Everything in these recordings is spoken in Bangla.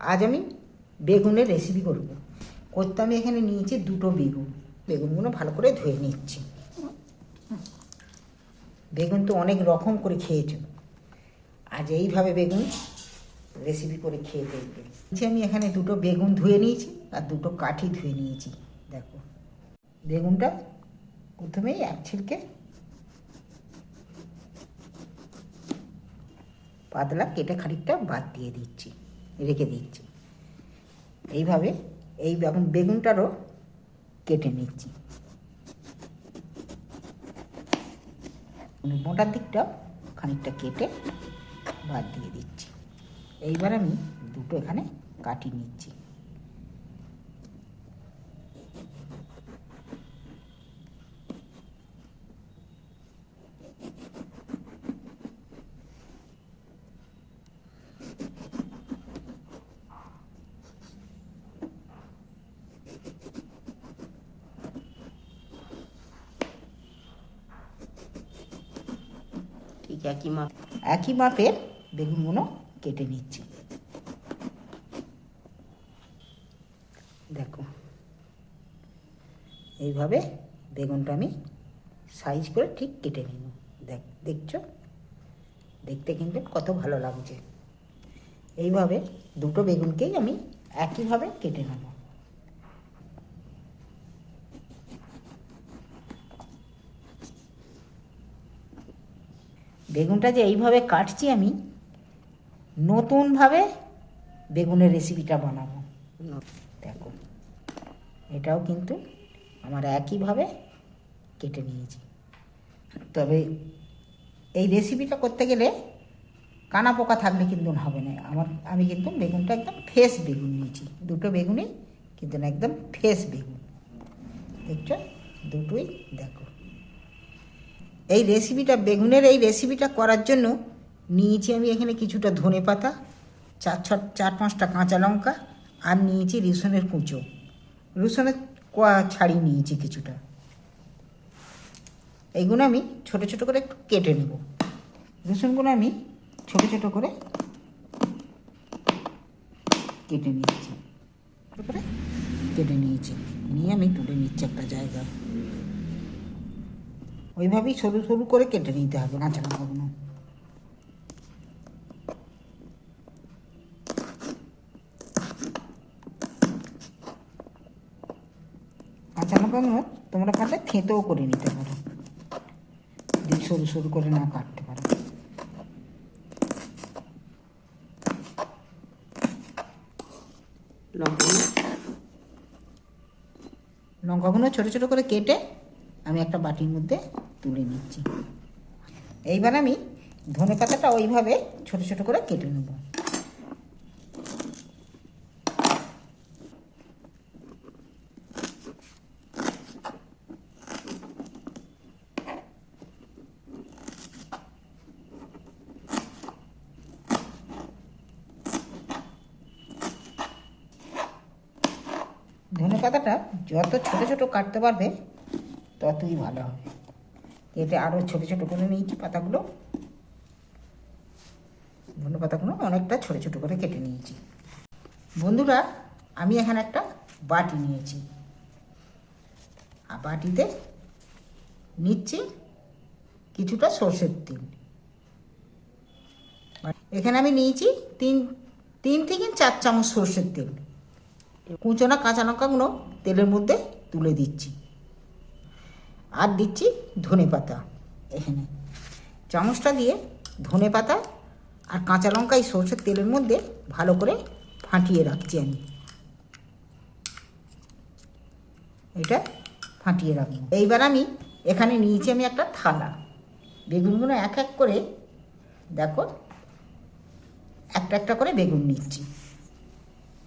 আজ আমি বেগুনের রেসিপি করব। করতে আমি এখানে নিয়েছি দুটো বেগুন। বেগুনগুলো ভালো করে ধুয়ে নিচ্ছি। বেগুন তো অনেক রকম করে খেয়েছো। আজ এইভাবে বেগুন রেসিপি করে খেয়ে দেখবে। আমি এখানে দুটো বেগুন ধুয়ে নিয়েছি আর দুটো কাঠি ধুয়ে নিয়েছি। দেখো। বেগুনটা প্রথমেই এক ছিলকে পাতলা কেটে খানিকটা বাদ দিয়ে দিচ্ছি। রেখে দিচ্ছি। এইভাবে এই এখন বেগুনটারও কেটে নিচ্ছি। মানে মোটার দিকটা খানিকটা কেটে বাদ দিয়ে দিচ্ছি। এইবার আমি দুটো এখানে কাটি নিচ্ছি ঠিক একই মাপ। একই মাপের বেগুনগুলো কেটে নিচ্ছি। দেখো, এইভাবে বেগুনটা আমি সাইজ করে ঠিক কেটে নিব। দেখ, দেখছ? দেখতে কিন্তু কত ভালো লাগছে। এইভাবে দুটো বেগুনকেই আমি একইভাবে কেটে নেব। বেগুনটা যে এইভাবে কাটছি আমি, নতুনভাবে বেগুনের রেসিপিটা বানাবো। দেখো, এটাও কিন্তু আমার একইভাবে কেটে নিয়েছি। তবে এই রেসিপিটা করতে গেলে কানা পোকা থাকলে কিন্তু হবে না। আমার, আমি কিন্তু বেগুনটা একদম ফ্রেশ বেগুন নিয়েছি। দুটো বেগুনই কিন্তু একদম ফ্রেশ বেগুন। দেখছ? দুটোই দেখো। এই রেসিপিটা বেগুনের এই রেসিপিটা করার জন্য নিয়েছি আমি এখানে কিছুটা ধনে পাতা, চার ছ, চার পাঁচটা কাঁচা লঙ্কা আর নিয়েছি রসুনের কুঁচো। রসুনের কোয়া ছাড়িয়ে নিয়েছি কিছুটা। এইগুলো আমি ছোট ছোট করে একটু কেটে নেব। রসুনগুলো আমি ছোট ছোট করে কেটে নিয়েছি। করে কেটে নিয়েছি। নিয়ে আমি তুলে নিচ্ছি একটা জায়গায়। ওইভাবেই সরু সরু করে কেটে নিতে হবে কাঁচা লঙ্কাগুলো কাঁচা লঙ্কাগুলো তোমরা পারলে থেঁতেও করে নিতে পারো। যদি সরু সরু করে না কাটতে পারো। লবণ লঙ্কাগুলো ছোটো ছোটো করে কেটে আমি একটা বাটির মধ্যে তুলে নিচ্ছি। এইবার আমি ধনে পাতাটা ওইভাবে ছোট ছোট করে কেটে নেব। ধনে পাতাটা যত ছোট ছোট কাটতে পারবে, ততই ভালো হবে। এতে আরও ছোট ছোট করে নিয়েছি পাতাগুলো। ধনে পাতাগুলো অনেকটা ছোট ছোট করে কেটে নিয়েছি। বন্ধুরা, আমি এখানে একটা বাটি নিয়েছি। আর বাটিতে নিচ্ছি কিছুটা সর্ষের তেল। এখানে আমি নিয়েছি তিন তিন থেকে চার চামচ সর্ষের তেল। কুচনা কাঁচা লঙ্কাগুলো তেলের মধ্যে তুলে দিচ্ছি। আর দিচ্ছি ধনে পাতা। এখানে চামচটা দিয়ে ধনে পাতা আর কাঁচা লঙ্কা এই সর্ষের তেলের মধ্যে ভালো করে ফাটিয়ে রাখছি আমি। এটা ফাটিয়ে রাখব। এইবার আমি এখানে নিয়েছি আমি একটা থালা। বেগুনগুলো এক এক করে দেখো একটা একটা করে বেগুন নিচ্ছি।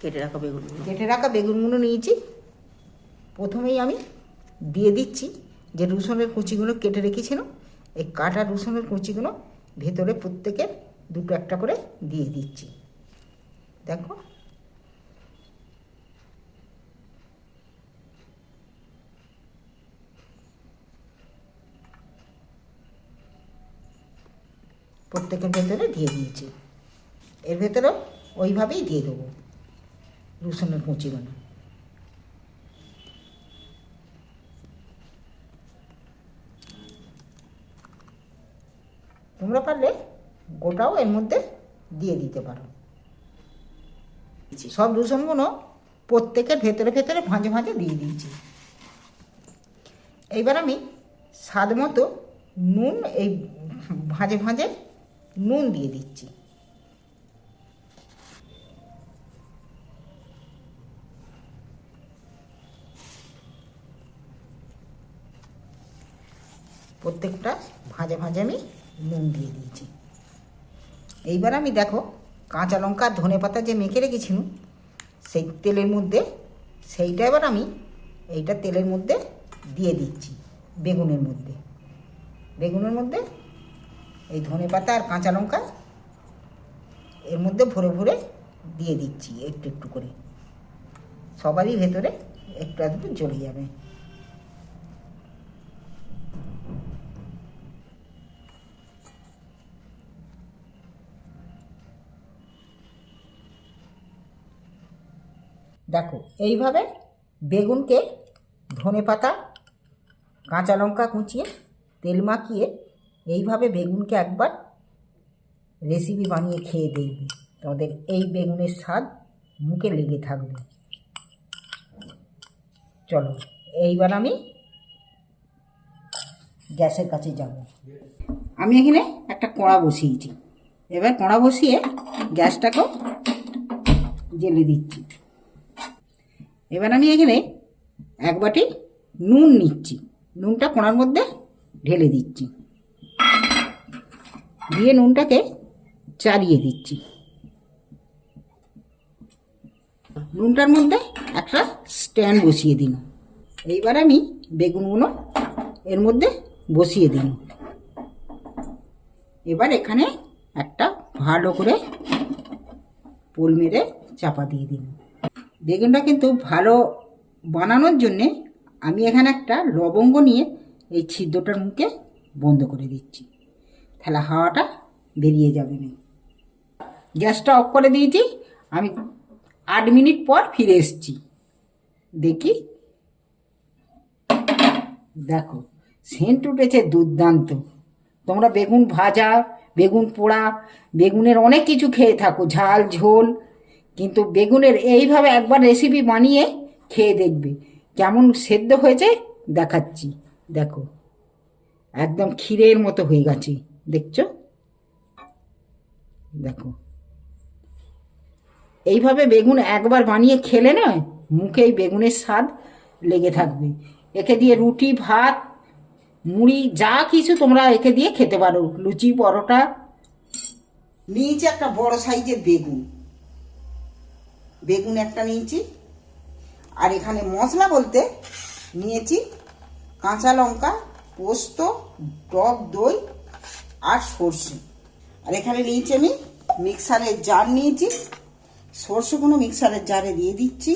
কেটে রাখা বেগুন কেটে রাখা বেগুনগুলো নিয়েছি। প্রথমেই আমি দিয়ে দিচ্ছি যে রসুনের কুচিগুলো কেটে রেখেছিলাম এই কাটা রসুনের কুচিগুলো ভেতরে প্রত্যেকের দুটো একটা করে দিয়ে দিচ্ছি। দেখো। প্রত্যেকের ভেতরে দিয়ে দিয়েছি। এর ভেতরেও ওইভাবেই দিয়ে দেবো রসুনের কুচিগুলো। তোমরা পারলে গোটাও এর মধ্যে দিয়ে দিতে পারো। সব রসুনগুলো প্রত্যেকের ভেতরে ভেতরে ভাঁজে ভাঁজে দিয়ে দিয়েছি। এইবার আমি স্বাদ মতো নুন, এই ভাঁজে ভাঁজে নুন দিয়ে দিচ্ছি। প্রত্যেকটা ভাঁজে ভাঁজে আমি নুন দিয়ে দিয়েছি। এইবার আমি দেখো, কাঁচা লঙ্কা, ধনে পাতা যে মেখে রেখেছিলাম, সেই তেলের মধ্যে, সেইটা এবার আমি এইটা তেলের মধ্যে দিয়ে দিচ্ছি, বেগুনের মধ্যে। বেগুনের মধ্যে এই ধনে পাতা আর কাঁচা লঙ্কা এর মধ্যে ভরে ভরে দিয়ে দিচ্ছি, একটু একটু করে। সবারই ভেতরে একটু একটু জ্বলে যাবে। দেখো, এইভাবে বেগুনকে ধনে পাতা, কাঁচা লঙ্কা কুচিয়ে তেল মাখিয়ে এইভাবে বেগুনকে একবার রেসিপি বানিয়ে খেয়ে দেখবে। তোমাদের এই বেগুনের স্বাদ মুখে লেগে থাকবে। চলো, এইবার আমি গ্যাসের কাছে যাব। আমি এখানে একটা কড়া বসিয়েছি। এবার কড়া বসিয়ে গ্যাসটাকেও জেলে দিচ্ছি। এবার আমি এখানে এক বাটি নুন নিচ্ছি। নুনটা কোনার মধ্যে ঢেলে দিচ্ছি। দিয়ে নুনটাকে চালিয়ে দিচ্ছি। নুনটার মধ্যে একটা স্ট্যান্ড বসিয়ে দিন। এইবার আমি বেগুনগুলো এর মধ্যে বসিয়ে দিন। এবার এখানে একটা ভালো করে পোল মেরে চাপা দিয়ে দিন। বেগুনটা কিন্তু ভালো বানানোর জন্যে আমি এখানে একটা লবঙ্গ নিয়ে এই ছিদ্রটার মুখে বন্ধ করে দিচ্ছি। তাহলে হাওয়াটা বেরিয়ে যাবে না। গ্যাসটা অফ করে দিয়েছি। আমি আট মিনিট পর ফিরে এসেছি। দেখি। দেখো, সেন্ট উঠেছে দুর্দান্ত। তোমরা বেগুন ভাজা, বেগুন পোড়া, বেগুনের অনেক কিছু খেয়ে থাকো, ঝাল, ঝোল। কিন্তু বেগুনের এইভাবে একবার রেসিপি বানিয়ে খেয়ে দেখবে। কেমন সেদ্ধ হয়েছে দেখাচ্ছি। দেখো, একদম ক্ষীরের মতো হয়ে গেছে, দেখছ? দেখো, এইভাবে বেগুন একবার বানিয়ে খেলে না মুখে এই বেগুনের স্বাদ লেগে থাকবে। একে দিয়ে রুটি, ভাত, মুড়ি, যা কিছু তোমরা একে দিয়ে খেতে পারো। লুচি, পরোটা। নিয়েছি একটা বড় সাইজের বেগুন। বেগুন একটা নিয়েছি। আর এখানে মশলা বলতে নিয়েছি কাঁচা লঙ্কা, পোস্ত, টক দই আর সর্ষে। আর এখানে নিয়েছি আমি মিক্সারের জার নিয়েছি। সর্ষেগুলো মিক্সারের জারে দিয়ে দিচ্ছি।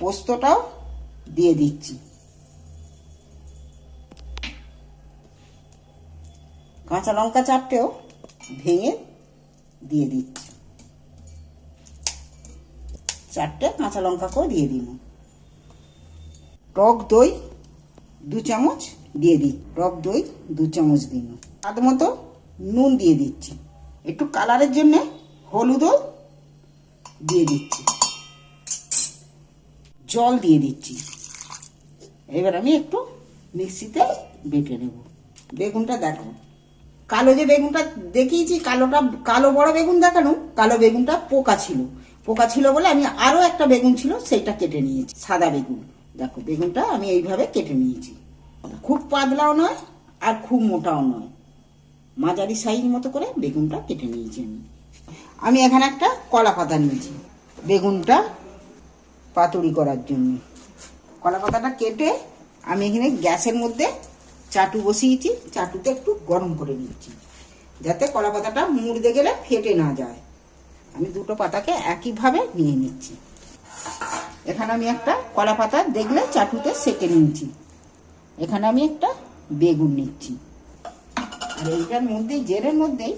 পোস্তটাও দিয়ে দিচ্ছি। কাঁচা লঙ্কা চারটেও ভেঙে দিয়ে দিচ্ছি। চারটে কাঁচা লঙ্কা করে দিয়ে দিন টক দই দু চামচ দিয়ে দিই। টক দই দু চামচ দিন স্বাদ মতো নুন দিয়ে দিচ্ছি। একটু কালারের জন্যে হলুদও দিয়ে দিচ্ছি। জল দিয়ে দিচ্ছি। এবার আমি একটু মিক্সিতে বেটে নেব। বেগুনটা দেখো কালো যে বেগুনটা দেখিয়েছি, কালোটা কালো বড় বেগুন দেখানো, কালো বেগুনটা পোকা ছিল। পোকা ছিল বলে আমি আরও একটা বেগুন ছিল, সেইটা কেটে নিয়েছি, সাদা বেগুন। দেখো, বেগুনটা আমি এইভাবে কেটে নিয়েছি। খুব পাতলাও নয় আর খুব মোটাও নয়। মাঝারি সাইজ মতো করে বেগুনটা কেটে নিয়েছি আমি। আমি এখানে একটা কলা পাতা নিয়েছি, বেগুনটা পাতুরি করার জন্য। কলা পাতাটা কেটে আমি এখানে গ্যাসের মধ্যে চাটু বসিয়েছি, চাটুতে একটু গরম করে নিয়েছি, যাতে কলা পাতাটা মুড়তে গেলে ফেটে না যায়। আমি দুটো পাতাকে একইভাবে নিয়ে নিচ্ছি। এখানে আমি একটা কলা পাতা দেখলে চাটুতে সেকে নিয়েছি। এখানে আমি একটা বেগুন নিচ্ছি। আর এইটার মধ্যেই জেরের মধ্যেই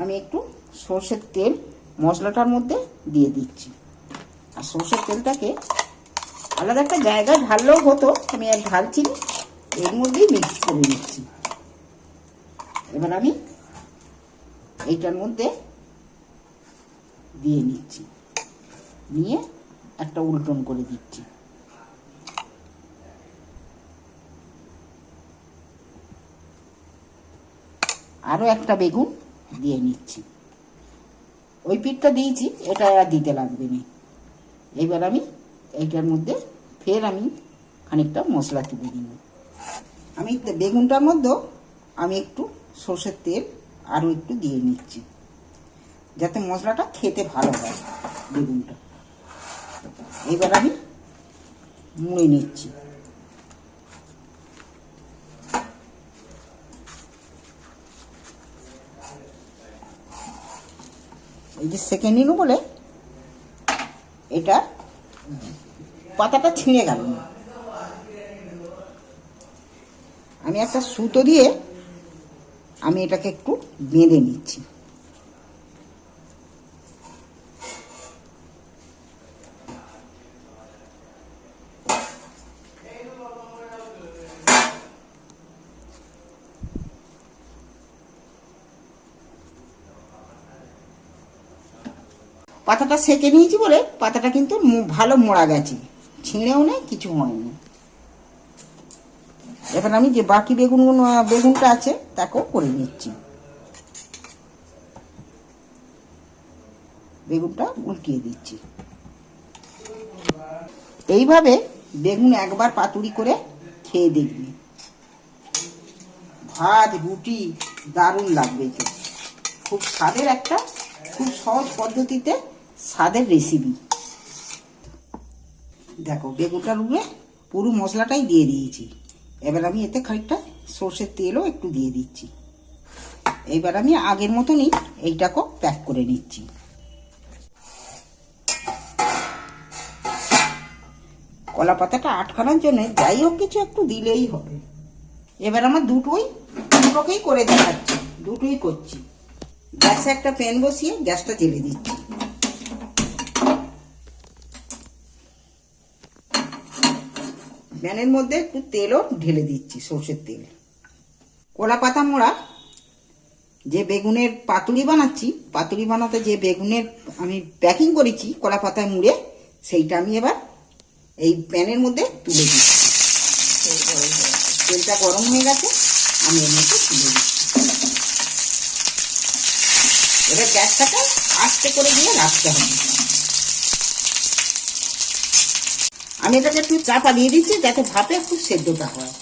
আমি একটু সর্ষের তেল মশলাটার মধ্যে দিয়ে দিচ্ছি। আর সর্ষের তেলটাকে আলাদা একটা জায়গায় ঢাললেও হতো, আমি আর ঢালছি। এর মধ্যেই মিক্স করে নিচ্ছি। এবার আমি এইটার মধ্যে দিয়ে নিচ্ছি। নিয়ে একটা উল্টন করে দিচ্ছি। আরও একটা বেগুন দিয়ে নিচ্ছি। ওই পিঠটা দিয়েছি, এটা আর দিতে লাগবে না। এবার আমি এইটার মধ্যে ফের আমি খানিকটা মশলা তুলে দিব আমি বেগুনটার মধ্যেও আমি একটু সর্ষের তেল আরও একটু দিয়ে নিচ্ছি। যাতে মশলাটা খেতে ভালো হয় বেগুনটা। এবার আমি মুড়ে নিচ্ছি। এই যে সেকেন্ড নিল বলে এটা পাতাটা ছিঁড়ে গেল। না আমি একটা সুতো দিয়ে আমি এটাকে একটু বেঁধে নিচ্ছি। পাতাটা সেকে নিয়েছি বলে পাতাটা কিন্তু ভালো মোড়া গেছে। ছিঁড়েও নেই, কিছু হয়নি। এখন আমি যে বাকি বেগুনগুলো বেগুনটা আছে, তাকেও করে নিচ্ছি। বেগুনটা উল্টিয়ে দিচ্ছি। এইভাবে বেগুন একবার পাতুরি করে খেয়ে দেখবি। ভাত, রুটি দারুণ লাগবে খুব স্বাদের একটা, খুব সহজ পদ্ধতিতে স্বাদের রেসিপি দেখো বেগুনটার উপরে পুরো মশলাটাই দিয়ে দিয়েছি। এবার আমি এতে খানিকটা সর্ষের তেলও একটু দিয়ে দিচ্ছি। এবার আমি আগের মতনই এইটাকেও প্যাক করে নিচ্ছি। কলা পাতাটা আটকানোর জন্য যাই হোক কিছু একটু দিলেই হবে। এবার আমার দুটোই দুটোকেই করে দেখাচ্ছি, দুটোই করছি। গ্যাসে একটা প্যান বসিয়ে গ্যাসটা জেলে দিচ্ছি। প্যানের মধ্যে একটু তেলও ঢেলে দিচ্ছি, সর্ষের তেল। কলা পাতা মোড়া যে বেগুনের পাতুলি বানাচ্ছি, পাতুলি বানাতে যে বেগুনের আমি প্যাকিং করেছি কলা পাতায় মুড়ে, সেইটা আমি এবার এই প্যানের মধ্যে তুলে দিচ্ছি। তেলটা গরম হয়ে গেছে, আমি এর মধ্যে তুলে দিচ্ছি। এবার গ্যাসটাকে আস্তে করে দিয়ে রাখতে হবে। আমি এটাকে একটু চাপা দিয়ে দিচ্ছি, যাতে ভাপে একটু সেদ্ধটা হয়।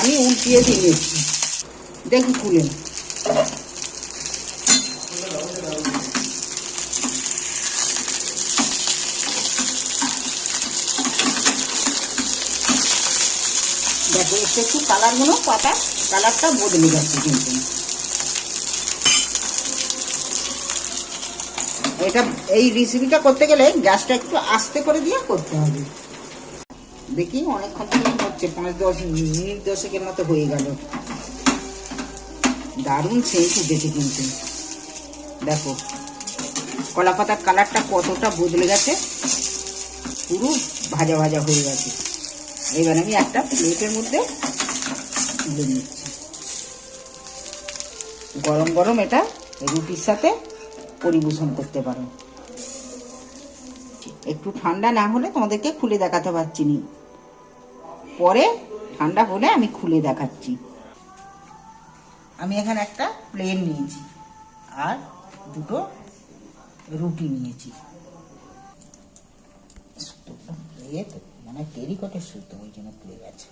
আমি উল্টিয়ে দিয়েছি দেখি খুলে। দেখো একটু একটু কালারগুলো পাতা কালারটা বদলে যাচ্ছে কিন্তু। এটা, এই রেসিপিটা করতে গেলে গ্যাসটা একটু আস্তে করে দিয়ে করতে হবে। দেখি অনেকক্ষণ থেকে হচ্ছে, পাঁচ দশ মিনিট দশেকের মতো হয়ে গেল। দারুণ সেন্ট উঠেছে কিন্তু। দেখো কলা পাতার কালারটা কতটা বদলে গেছে, পুরো ভাজা ভাজা হয়ে গেছে। এবার আমি একটা প্লেটের মধ্যে নিচ্ছি। গরম গরম এটা রুটির সাথে পরিবেশন করতে পারো। একটু ঠান্ডা না হলে তোমাদেরকে খুলে দেখাতে পারছি নি। পরে ঠান্ডা হলে আমি খুলে দেখাচ্ছি। আমি এখানে একটা প্লেন নিয়েছি আর দুটো রুটি নিয়েছি। মানে টেরিকটের সুতো, ওই জন্য খুলে গেছে